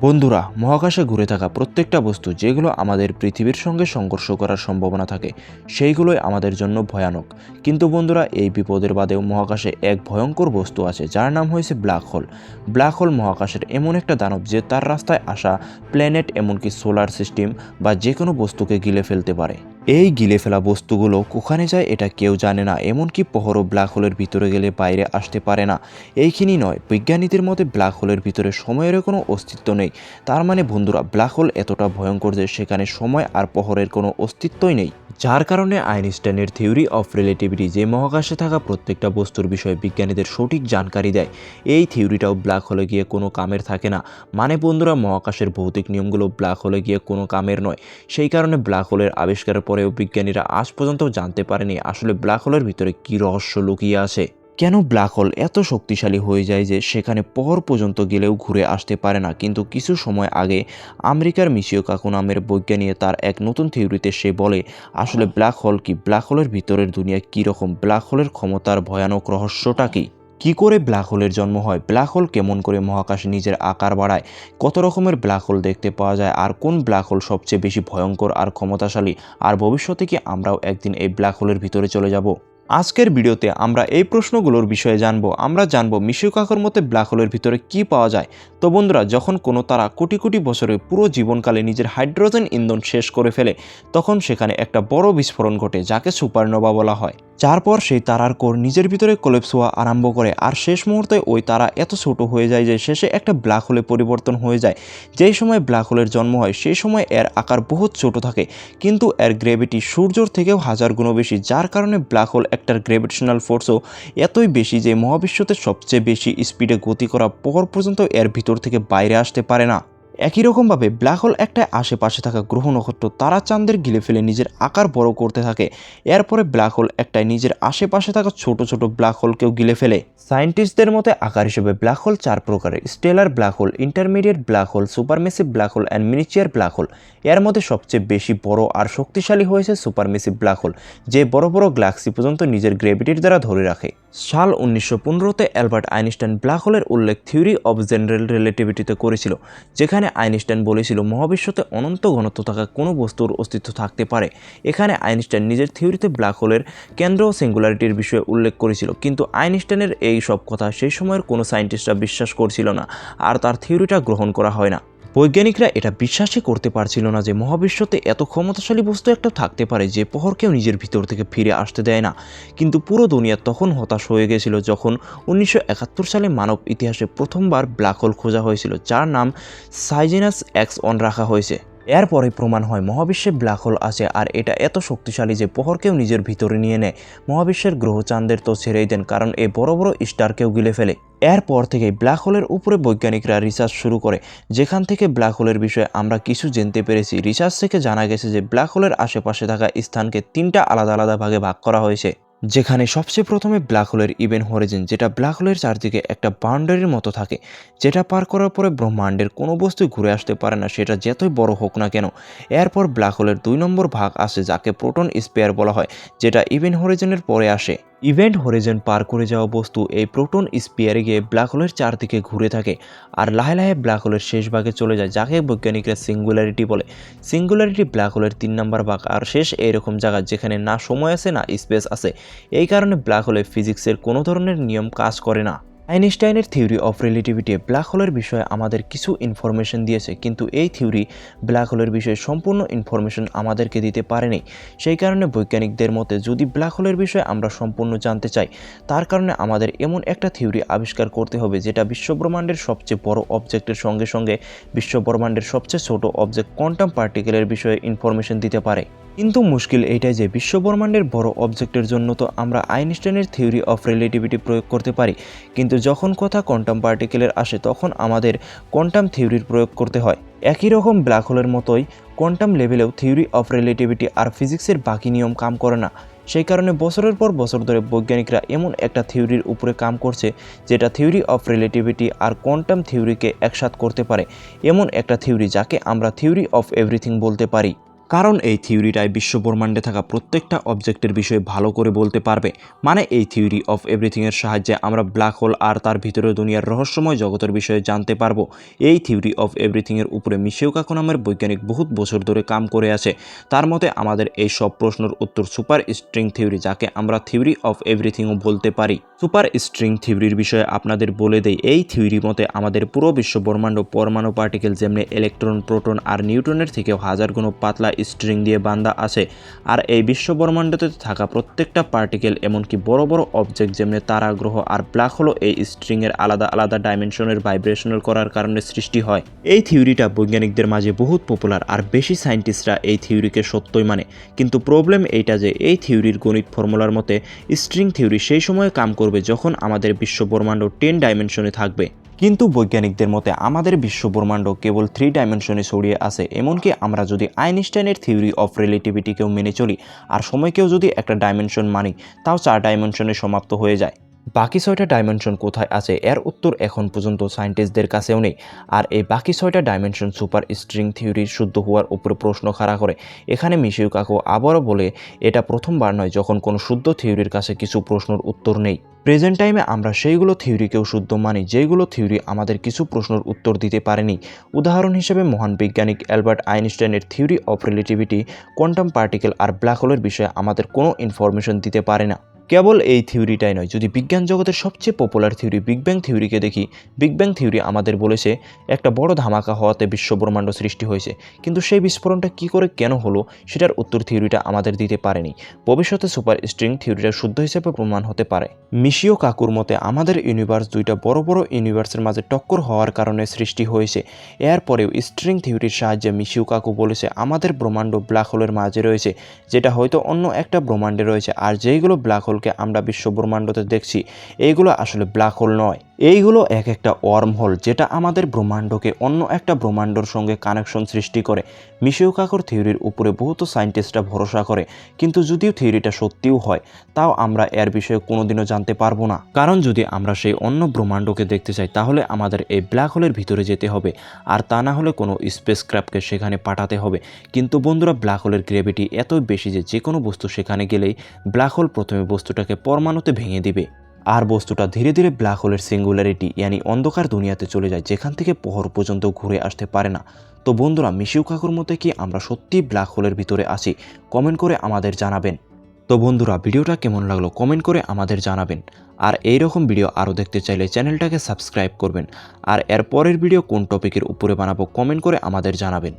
বন্ধুরা, মহাকাশে ঘুরে থাকা প্রত্যেকটা বস্তু যেগুলো আমাদের পৃথিবীর সঙ্গে সংঘর্ষ করার সম্ভাবনা থাকে, সেইগুলোই আমাদের জন্য ভয়ানক। কিন্তু বন্ধুরা, এই বিপদের বাদেও মহাকাশে এক ভয়ঙ্কর বস্তু আছে, যার নাম হয়েছে ব্ল্যাক হোল। ব্ল্যাক হোল মহাকাশের এমন একটা দানব যে তার রাস্তায় আসা প্ল্যানেট, এমনকি সোলার সিস্টেম বা যে কোনো বস্তুকে গিলে ফেলতে পারে। এই গিলে ফেলা বস্তুগুলো কোখানে যায় এটা কেউ জানে না, এমনকি পহরও ব্ল্যাক হোলের ভিতরে গেলে বাইরে আসতে পারে না। এইখিনি নয়, বিজ্ঞানীদের মতে ব্ল্যাক হোলের ভিতরে সময়ের কোনো অস্তিত্ব নেই। তার মানে বন্ধুরা, ব্ল্যাক হোল এতটা ভয়ঙ্কর যে সেখানে সময় আর পহরের কোনো অস্তিত্বই নেই। যার কারণে আইনস্টাইনের থিওরি অফ রিলেটিভিটি, যে মহাকাশে থাকা প্রত্যেকটা বস্তুর বিষয়ে বিজ্ঞানীদের সঠিক জানকারি দেয়, এই থিওরিটাও ব্ল্যাক হোলে গিয়ে কোনো কামের থাকে না। মানে বন্ধুরা, মহাকাশের ভৌতিক নিয়মগুলো ব্ল্যাক হোলে গিয়ে কোনো কামের নয়। সেই কারণে ব্ল্যাক হোলের আবিষ্কারের পরেও বিজ্ঞানীরা আজ পর্যন্ত জানতে পারেনি আসলে ব্ল্যাক হোলের ভিতরে কী রহস্য লুকিয়ে আছে। কেন ব্ল্যাক হোল এত শক্তিশালী হয়ে যায় যে সেখানে পর পর্যন্ত গেলেও ঘুরে আসতে পারে না? কিন্তু কিছু সময় আগে আমেরিকার মিশিও কাকু নামের বৈজ্ঞানিক তার এক নতুন থিওরিতে সে বলে, আসলে ব্ল্যাক হোল কি? ব্ল্যাক হোলের ভিতরের দুনিয়া কীরকম? ব্ল্যাক হোলের ক্ষমতার ভয়ানক রহস্যটা কি? কি করে ব্ল্যাক হোলের জন্ম হয়? ব্ল্যাক হোল কেমন করে মহাকাশে নিজের আকার বাড়ায়? কত রকমের ব্ল্যাক হোল দেখতে পাওয়া যায়? আর কোন ব্ল্যাক হোল সবচেয়ে বেশি ভয়ঙ্কর আর ক্ষমতাশালী? আর ভবিষ্যতে কি আমরাও একদিন এই ব্ল্যাক হোলের ভিতরে চলে যাব? আজকের ভিডিওতে আমরা এই প্রশ্নগুলোর বিষয়ে জানব। আমরা জানব মিশিও কাকর মতে ব্ল্যাক হোলের ভিতরে কি পাওয়া যায়? তো বন্ধুরা, যখন কোনো তারা কোটি কোটি বছরে পুরো জীবনকালে নিজের হাইড্রোজেন ইন্ধন শেষ করে ফেলে, তখন সেখানে একটা বড় বিস্ফোরণ ঘটে, যাকে সুপারনোভা বলা হয়। যারপর সেই তারার কোর নিজের ভিতরে কোলেপস হওয়া আরম্ভ করে। আর শেষ মুহূর্তে ওই তারা এত ছোট হয়ে যায় যে শেষে একটা ব্ল্যাক হোলে পরিবর্তন হয়ে যায়। যেই সময় ব্ল্যাক হোলের জন্ম হয়, সেই সময় এর আকার বহুত ছোট থাকে। কিন্তু এর গ্রেভিটি সূর্যর থেকেও হাজার গুণ বেশি, যার কারণে ব্ল্যাক হোল একটার গ্রেভিটেশনাল ফোর্সও এতই বেশি যে মহাবিশ্বতে সবচেয়ে বেশি স্পিডে গতি করা পর পর্যন্ত এর ভিতর থেকে বাইরে আসতে পারে না। একই রকমভাবে ব্ল্যাক হোল একটা আশেপাশে থাকা গ্রহ নক্ষত্র তারা চাঁদের গিলে ফেলে নিজের আকার বড় করতে থাকে। এরপরে ব্ল্যাক হোল একটাই নিজের আশেপাশে থাকা ছোট ছোট ব্ল্যাক হোলকেও গিলে ফেলে। সায়েন্টিস্টদের মতে আকার হিসেবে ব্ল্যাক হোল চার প্রকারের stellar black hole intermediate black hole supermassive black hole and miniature black hole এর মধ্যে সবচেয়ে বেশি বড় আর শক্তিশালী হয়েছে সুপারমেসিভ ব্ল্যাক হোল যে বড় বড় গ্যালাক্সি পর্যন্ত নিজের গ্রেভিটির দ্বারা ধরে রাখে। সাল উনিশশো পনেরোতে অ্যালবার্ট আইনস্টাইন ব্ল্যাক হোলের উল্লেখ থিওরি অব জেনারেল রিলেটিভিটিতে করেছিল, যেখানে আইনস্টাইন বলেছিল মহাবিশ্বতে অনন্ত ঘনত্ব থাকা কোনো বস্তুর অস্তিত্ব থাকতে পারে। এখানে আইনস্টাইন নিজের থিওরিতে ব্ল্যাক হোলের কেন্দ্র ও সিঙ্গুলারিটির বিষয়ে উল্লেখ করেছিল, কিন্তু আইনস্টাইনের এই সব কথা সেই সময়ের কোনো সায়েন্টিস্টরা বিশ্বাস করছিল না, আর তার থিওরিটা গ্রহণ করা হয় না। বৈজ্ঞানিকরা এটা বিশ্বাসই করতে পারছিল না যে মহাবিশ্বতে এত ক্ষমতাশালী বস্তু একটা থাকতে পারে যে পহরকেও নিজের ভিতর থেকে ফিরে আসতে দেয় না। কিন্তু পুরো দুনিয়া তখন হতাশ হয়ে গেছিল যখন উনিশশো একাত্তর সালে মানব ইতিহাসে প্রথমবার ব্ল্যাক হোল খোঁজা হয়েছিল, যার নাম সাইজেনাস এক্স অন রাখা হয়েছে। এরপরে প্রমাণ হয় মহাবিশ্বে ব্ল্যাক হোল আছে আর এটা এত শক্তিশালী যে পহরকেও নিজের ভিতরে নিয়ে নেয়। মহাবিশ্বের গ্রহ চাঁদের তো ছেড়েই দেন, কারণ এই বড় বড় স্টারকেও গিলে ফেলে। এরপর থেকে ব্ল্যাক হোলের উপরে বৈজ্ঞানিকরা রিসার্চ শুরু করে। যেখান থেকে ব্ল্যাক হোলের বিষয়ে আমরা কিছু জানতে পেরেছি। রিসার্চ থেকে জানা গেছে যে ব্ল্যাক হোলের আশেপাশে থাকা স্থানকে তিনটা আলাদা আলাদা ভাগে ভাগ করা হয়েছে। যেখানে সবচেয়ে প্রথমে ব্ল্যাক হোলের ইভেন হরিজিন যেটা ব্ল্যাক হোলের চারদিকে একটা বাউন্ডারির মতো থাকে, যেটা পার করার পরে ব্রহ্মাণ্ডের কোনো বস্তু ঘুরে আসতে পারে না, সেটা যতই বড় হোক না কেন। এরপর ব্ল্যাক হোলের দুই নম্বর ভাগ আসে যাকে প্রোটন স্পেয়ার বলা হয়, যেটা ইভেন হরিজিনের পরে আসে। ইভেন্ট হরিজন পার করে যাওয়া বস্তু এই প্রোটন স্পিয়ারে গিয়ে ব্ল্যাক হোলের চারদিকে ঘুরে থাকে আর লাহে লাহে ব্ল্যাক হোলের শেষ ভাগে চলে যায়, যাকে বৈজ্ঞানিকরা সিঙ্গুলারিটি বলে। সিঙ্গুলারিটি ব্ল্যাক হোলের তিন নম্বর ভাগ, আর শেষ এরকম জায়গা যেখানে না সময় আছে, না স্পেস আছে। এই কারণে ব্ল্যাক হোলে ফিজিক্সের কোনো ধরনের নিয়ম কাজ করে না। আইনস্টাইনের থিওরি অফ রিলেটিভিটি ব্ল্যাক হোলের বিষয়ে আমাদের কিছু ইনফরমেশন দিয়েছে, কিন্তু এই থিওরি ব্ল্যাক হোলের বিষয়ে সম্পূর্ণ ইনফরমেশন আমাদেরকে দিতে পারেনি। সেই কারণে বৈজ্ঞানিকদের মতে, যদি ব্ল্যাক হোলের বিষয়ে আমরা সম্পূর্ণ জানতে চাই, তার কারণে আমাদের এমন একটা থিওরি আবিষ্কার করতে হবে, যেটা বিশ্বব্রহ্মাণ্ডের সবচেয়ে বড় অবজেক্টের সঙ্গে সঙ্গে বিশ্বব্রহ্মাণ্ডের সবচেয়ে ছোট অবজেক্ট কোয়ান্টাম পার্টিকেলের বিষয়ে ইনফরমেশন দিতে পারে। কিন্তু মুশকিল এইটাই যে বিশ্বব্রহ্মাণ্ডের বড় অবজেক্টের জন্য তো আমরা আইনস্টাইনের থিওরি অফ রিলেটিভিটি প্রয়োগ করতে পারি। কিন্তু যখন কথা কোয়ান্টাম পার্টিকেলের আসে, তখন আমাদের কোয়ান্টাম থিওরির প্রয়োগ করতে হয়। একই রকম ব্ল্যাক হোলের মতোই কোয়ান্টাম লেভেলেও থিওরি অফ রিলেটিভিটি আর ফিজিক্সের বাকি নিয়ম কাম করে না। সেই কারণে বছরের পর বছর ধরে বৈজ্ঞানিকরা এমন একটা থিওরির উপরে কাম করছে, যেটা থিওরি অফ রিলেটিভিটি আর কোয়ান্টাম থিওরিকে একসাথ করতে পারে। এমন একটা থিওরি যাকে আমরা থিওরি অফ এভরিথিং বলতে পারি। কারণ এই থিওরিটাই বিশ্বব্রহ্মাণ্ডে থাকা প্রত্যেকটা অবজেক্টের বিষয়ে ভালো করে বলতে পারবে। মানে এই থিওরি অফ এভরিথিংয়ের সাহায্যে আমরা ব্ল্যাক হোল আর তার ভিতরে দুনিয়ার রহস্যময় জগতের বিষয়ে জানতে পারব। এই থিওরি অফ এভরিথিংয়ের উপরে মিশেও কাকু নামের বৈজ্ঞানিক বহুত বছর ধরে কাম করে আছে। তার মতে আমাদের এই সব প্রশ্নের উত্তর সুপার স্ট্রিং থিওরি, যাকে আমরা থিওরি অফ এভরিথিংও বলতে পারি। সুপার স্ট্রিং থিওরির বিষয়ে আপনাদের বলে দেই, এই থিওরি মতে আমাদের পুরো বিশ্ব ব্রহ্মাণ্ড পরমাণু পার্টিকেল যেমনি ইলেকট্রন, প্রোটন আর নিউটনের থেকেও হাজার গুণ পাতলা স্ট্রিং দিয়ে বান্ধা আছে। আর এই বিশ্ব ব্রহ্মাণ্ডতে থাকা প্রত্যেকটা পার্টিকেল, এমনকি বড় বড় অবজেক্ট যেমনি তারা, গ্রহ আর ব্ল্যাক হলো এই স্ট্রিংয়ের আলাদা আলাদা ডাইমেনশনের ভাইব্রেশনাল করার কারণে সৃষ্টি হয়। এই থিওরিটা বৈজ্ঞানিকদের মাঝে বহুত পপুলার আর বেশি সায়েন্টিস্টরা এই থিওরিকে সত্যই মানে। কিন্তু প্রবলেম এইটা যে, এই থিওরির গণিত ফর্মুলার মতে স্ট্রিং থিওরি সেই সময় কাম করবে যখন আমাদের বিশ্ব ব্রহ্মাণ্ড টেন ডাইমেনশনে থাকবে। কিন্তু বৈজ্ঞানিকদের মতে আমাদের বিশ্ব ব্রহ্মাণ্ড কেবল থ্রি ডাইমেনশনে ছড়িয়ে আছে, এমনকি আমরা যদি আইনস্টাইনের থিওরি অফ রিলেটিভিটিকেও মেনে চলি, আর সময়কেও যদি একটা ডাইমেনশন মানি, তাও চার ডাইমেনশনে সমাপ্ত হয়ে যায়। বাকি ছয়টা ডাইমেনশন কোথায় আছে? এর উত্তর এখন পর্যন্ত সায়েন্টিস্টদের কাছেও নেই। আর এই বাকি ছয়টা ডাইমেনশন সুপার স্ট্রিং থিওরির শুদ্ধ হওয়ার উপরে প্রশ্ন খাড়া করে। এখানে মিশিউ কাকু আবারও বলে, এটা প্রথমবার নয় যখন কোনো শুদ্ধ থিওরির কাছে কিছু প্রশ্নের উত্তর নেই। প্রেজেন্ট টাইমে আমরা সেইগুলো থিওরিকেও শুদ্ধ মানি যেগুলো থিওরি আমাদের কিছু প্রশ্নের উত্তর দিতে পারেনি। উদাহরণ হিসেবে মহান বৈজ্ঞানিক অ্যালবার্ট আইনস্টাইনের theory of relativity quantum particle R black হোলের বিষয়ে আমাদের কোনো ইনফরমেশন দিতে পারে না। কেবল এই থিওরিটাই নয়, যদি বিজ্ঞান জগতের সবচেয়ে পপুলার থিওরি বিগ ব্যাং থিওরিকে দেখি বিগ ব্যাং থিওরি আমাদের বলেছে, একটা বড় ধামাকা হওয়াতে বিশ্ব ব্রহ্মাণ্ড সৃষ্টি হয়েছে। কিন্তু সেই বিস্ফোরণটা কী করে কেন হলো, সেটার উত্তর থিওরিটা আমাদের দিতে পারেনি। ভবিষ্যতে সুপার স্ট্রিং থিওরিটা শুদ্ধ হিসেবে প্রমাণ হতে পারে। মিশিও কাকুর মতে, আমাদের ইউনিভার্স দুইটা বড় বড় ইউনিভার্সের মাঝে টক্কর হওয়ার কারণে সৃষ্টি হয়েছে। এরপরেও স্ট্রিং থিওরির সাহায্যে মিশিও কাকু বলেছে, আমাদের ব্রহ্মাণ্ড ব্ল্যাক হোলের মাঝে রয়েছে, যেটা হয়তো অন্য একটা ব্রহ্মাণ্ডে রয়েছে, আর যেইগুলো ব্ল্যাক হোলকে আমরা বিশ্ব ব্রহ্মাণ্ডতে দেখছি। এইগুলো আসলে ব্ল্যাক হোল নয়। এইগুলো এক একটা ওয়ার্ম হোল যেটা আমাদের ব্রহ্মাণ্ডকে অন্য একটা ব্রহ্মাণ্ডর সঙ্গে কানেকশন সৃষ্টি করে। মিশিও কাকুর থিওরির উপরে বহুত সায়েন্টিস্টরা ভরসা করে, কিন্তু যদিও থিওরিটা সত্যিও হয়, তাও আমরা এর বিষয়ে কোনোদিনও জানতে পারব না। কারণ যদি আমরা সেই অন্য ব্রহ্মাণ্ডকে দেখতে চাই, তাহলে আমাদের এই ব্ল্যাক হোলের ভিতরে যেতে হবে, আর তা না হলে কোনো স্পেস ক্রাফটকে সেখানে পাঠাতে হবে। কিন্তু বন্ধুরা ব্ল্যাক হোলের গ্রেভিটি এতই বেশি যে যে কোনো বস্তু সেখানে গেলেই ব্ল্যাক হোল প্রথমে বস্তুটাকে পরমাণুতে ভেঙে দিবে। আর বস্তুটা ধীরে ধীরে ব্ল্যাক হোলের সিঙ্গুলারিটি ইয়ানি অন্ধকার দুনিয়াতে চলে যায়, যেখান থেকে পহর পর্যন্ত ঘুরে আসতে পারে না। তো বন্ধুরা, মিশিউ কাকুর মতে কি আমরা সত্যিই ব্ল্যাক হোলের ভিতরে আছি? কমেন্ট করে আমাদের জানাবেন। তো বন্ধুরা, ভিডিওটা কেমন লাগল কমেন্ট করে আমাদের জানাবেন। আর এই রকম ভিডিও আরও দেখতে চাইলে চ্যানেলটাকে সাবস্ক্রাইব করবেন। আর এর পরের ভিডিও কোন টপিকের উপরে বানাবো কমেন্ট করে আমাদের জানাবেন।